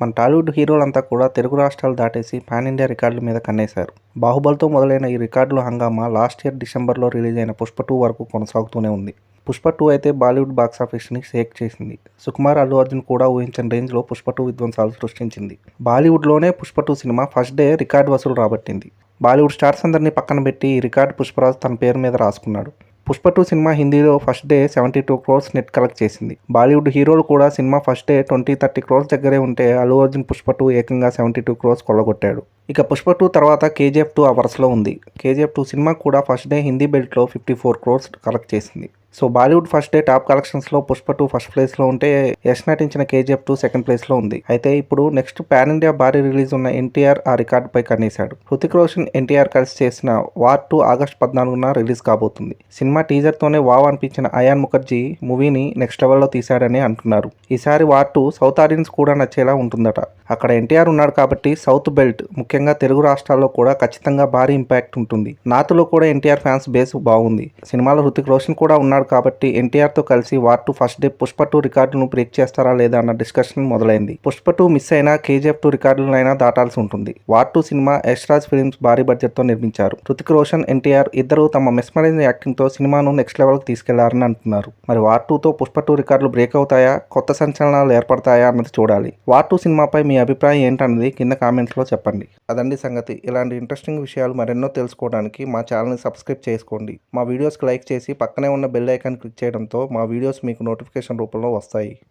మన టాలీవుడ్ హీరోలంతా కూడా తెలుగు రాష్ట్రాలు దాటేసి పాన్ ఇండియా రికార్డుల మీద కన్నేశారు. బాహుబలితో మొదలైన ఈ రికార్డుల హంగామా లాస్ట్ ఇయర్ డిసెంబర్లో రిలీజ్ అయిన పుష్ప టూ వరకు కొనసాగుతూనే ఉంది. పుష్ప టూ అయితే బాలీవుడ్ బాక్సాఫీస్ని షేక్ చేసింది. సుకుమార్ అల్లు అర్జున్ కూడా ఊహించిన రేంజ్లో పుష్ప టూ విధ్వంసాలు సృష్టించింది. బాలీవుడ్లోనే Pushpa two cinema first day record వసూలు రాబట్టింది. బాలీవుడ్ స్టార్స్ అందరినీ పక్కన పెట్టి ఈ రికార్డు పుష్పరాజ్ తన పేరు మీద రాసుకున్నాడు. పుష్ప టూ సినిమా హిందీలో first day seventy two crores net collect చేసింది. బాలీవుడ్ హీరోలు కూడా cinema first day twenty thirty crores దగ్గరే ఉంటే అల్లు అర్జున్ పుష్ప టూ ఏకంగా సెవెంటీ టూ క్రోర్స్ కొల్లగొట్టాడు. ఇక పుష్ప టూ తర్వాత కేజీఎఫ్ టూ ఆ వరుసలో ఉంది. కేజీఎఫ్ టూ సినిమా కూడా ఫస్ట్ డే హిందీ బెల్ట్లో ఫిఫ్టీ ఫోర్ క్రోర్స్ కలెక్ట్ చేసింది. So Bollywood first day top కలెక్షన్స్లో పుష్ప టూ ఫస్ట్ ప్లేస్లో ఉంటే యశ్ నటించిన కేజీఎఫ్ టూ సెకండ్ ప్లేస్లో ఉంది. అయితే ఇప్పుడు నెక్స్ట్ పాన్ ఇండియా భారీ రిలీజ్ ఉన్న ఎన్టీఆర్ ఆ రికార్డుపై కన్నేశాడు. హృతిక్ రోషన్ ఎన్టీఆర్ కలిసి చేసిన వార్ టూ ఆగస్ట్ పద్నాలుగున రిలీజ్ కాబోతుంది. సినిమా టీజర్తోనే వావ్ అనిపించిన అయాన్ ముఖర్జీ మూవీని నెక్స్ట్ లెవెల్లో తీశాడని అంటున్నారు. ఈసారి వార్ టూ సౌత్ ఆడియన్స్ కూడా నచ్చేలా ఉంటుందట. అక్కడ ఎన్టీఆర్ ఉన్నాడు కాబట్టి సౌత్ బెల్ట్ ముఖ్యంగా తెలుగు రాష్ట్రాల్లో కూడా ఖచ్చితంగా భారీ ఇంపాక్ట్ ఉంటుంది. నార్త్లో కూడా ఎన్టీఆర్ ఫ్యాన్స్ బేస్ బాగుంది. సినిమాలో హృతిక్ రోషన్ కూడా ఉన్నాడు కాబట్టి ఎన్టీఆర్తో కలిసి war two first day Pushpa two రికార్డును బ్రేక్ చేస్తారా లేదా అన్న డిస్కషన్ మొదలైంది. పుష్ప టూ మిస్ అయినా కేజీఎఫ్ టూ రికార్డులనైనా దాటాల్సి ఉంటుంది. War two cinema Yashraj films భారీ బడ్జెట్తో నిర్మించారు. హృతిక్ రోషన్ ఎన్టీఆర్ ఇద్దరు తమ మెస్మరైజ్ యాక్టింగ్తో సినిమాను నెక్స్ట్ లెవెల్కి తీసుకెళ్ళారని అంటున్నారు. మరి వార్ టూతో పుష్ప టూ రికార్డులు బ్రేక్ అవుతాయా? కొత్త సంచలనాలు ఏర్పడతాయా అన్నది చూడాలి. వార్ టూ సినిమాపై మీ అభిప్రాయం ఏంటన్నది కింద కామెంట్స్లో చెప్పండి. అదండి సంగతి. ఇలాంటి ఇంట్రెస్టింగ్ విషయాలు మరెన్నో తెలుసుకోవడానికి మా ఛానల్ని సబ్స్క్రైబ్ చేసుకోండి. మా వీడియోస్కి లైక్ చేసి పక్కనే ఉన్న బెల్ ఐకాన్ క్లిక్ చేయడంతో మా వీడియోస్ మీకు నోటిఫికేషన్ రూపంలో వస్తాయి.